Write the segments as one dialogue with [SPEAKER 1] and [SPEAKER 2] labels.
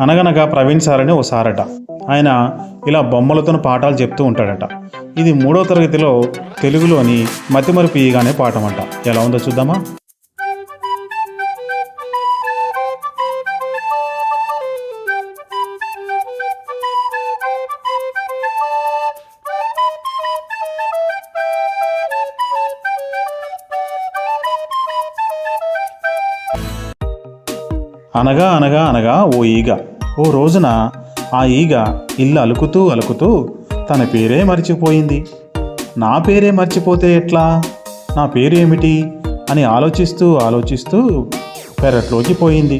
[SPEAKER 1] అనగనగా ప్రవీణ్ సార్ అని ఓ సారట. ఆయన ఇలా బొమ్మలతో పాఠాలు చెప్తూ ఉంటాడట. ఇది మూడో తరగతిలో తెలుగులోని మతిమరుపు ఈగానే పాఠం అంట ఎలా ఉందో చూద్దామా? అనగా అనగా అనగా ఓ ఈగ. ఓ రోజున ఆ ఈగ ఇల్లు అలుకుతూ అలుకుతూ తన పేరే మర్చిపోయింది. నా పేరే మర్చిపోతే ఎట్లా? నా పేరు ఏమిటి అని ఆలోచిస్తూ ఆలోచిస్తూ పెరట్లోకి పోయింది.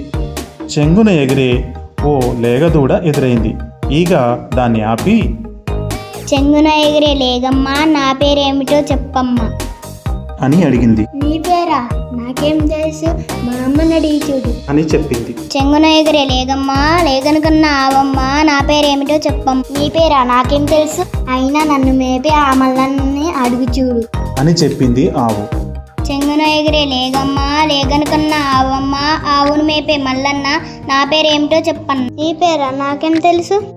[SPEAKER 1] చెంగున ఎగిరే ఓ లేగదూడ ఎదురైంది. ఈగ దాన్ని ఆపి
[SPEAKER 2] చెంగున ఎగిరే లేగమ్మా నా పేరేమిటో చెప్పమ్మా.
[SPEAKER 1] అని అడిగింది.
[SPEAKER 2] నీ పేరా? నాకేం తెలుసు? మా అమ్మని అడిగి చూడు.
[SPEAKER 1] అని చెప్పింది.
[SPEAKER 2] చెంగున ఎగిరే లేగమ్మా లేగను కన్నా ఆవమ్మా నా పేరేమిటో చెప్పమ్మ నీ పేరా? నాకేం తెలుసు? అయినా నన్ను మేపే ఆ మల్లన్ని అడుగు చూడు.
[SPEAKER 1] అని చెప్పింది ఆవు.
[SPEAKER 2] చెంగున ఎగిరే లేగమ్మా లేగను కన్నా ఆవమ్మ ఆవును మేపే మల్లన్న నా పేరేమిటో చెప్పన్న నీ పేరా? నాకేం తెలుసు?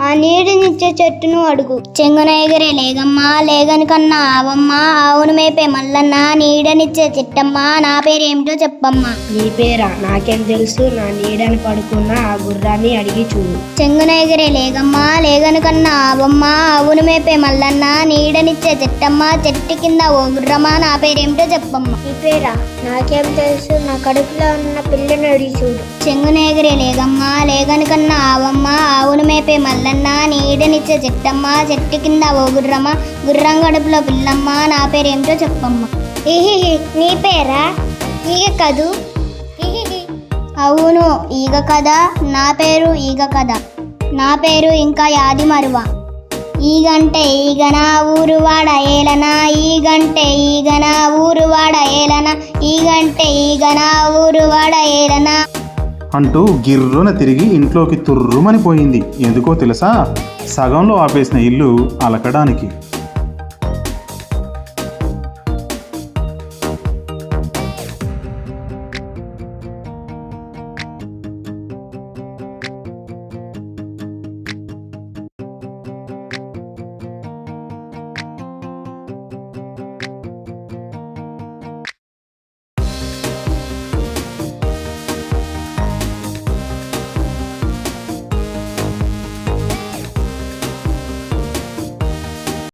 [SPEAKER 2] ఆ నీటినిచ్చే చెట్టును అడుగు. చెంగున ఎగిరే లేగమ్మా లేగను కన్నా ఆవమ్మ ఆవును మేపే మల్లన్న నీడనిచ్చే చెట్టమ్మ నా పేరేమిటో చెప్పమ్మా.
[SPEAKER 3] నీ పేరా? నాకేం తెలుసు? నా నీడని పడుకున్న ఆ గుర్రాన్ని అడిగి చూడు.
[SPEAKER 2] చెంగున ఎగిరే లేగమ్మా లేగను కన్నా ఆవమ్మ ఆవును మేపే మల్లన్న నీడనిచ్చే చెట్టమ్మ చెట్టు కింద ఓ గుర్రమా నా పేరేమిటో చెప్పమ్మ.
[SPEAKER 3] నీ పేరా? నాకేం తెలుసు? నా కడుపులో ఉన్న పిల్లని అడిగి చూడు.
[SPEAKER 2] చెంగున ఎగిరే లేగమ్మా లేగను కన్నా ఆవమ్మ నేపే మల్లన్న నీడనిచ్చే చెట్టమ్మ చెట్టు కింద ఓ గుర్రమ్మ గుర్రం గడుపులో పిల్లమ్మ నా పేరేమిటో చెప్పమ్మ. ఇహిహి నీ పేరా? ఈగ కదూ? ఇహిహి. అవును ఈగ కదా నా పేరు ఈగ కదా. నా పేరు ఇంకా యాది మరువ. ఈగంటే ఈగన ఊరువాడ ఏలనా? ఈగంటే ఈగన ఊరువాడ ఏలన? ఈగంటే ఈగనా ఊరువాడ ఏలనా?
[SPEAKER 1] అంటూ గిర్రున తిరిగి ఇంట్లోకి తుర్రుమని పోయింది. ఎందుకో తెలుసా? సగంలో ఆపేసిన ఇల్లు అలకడానికి.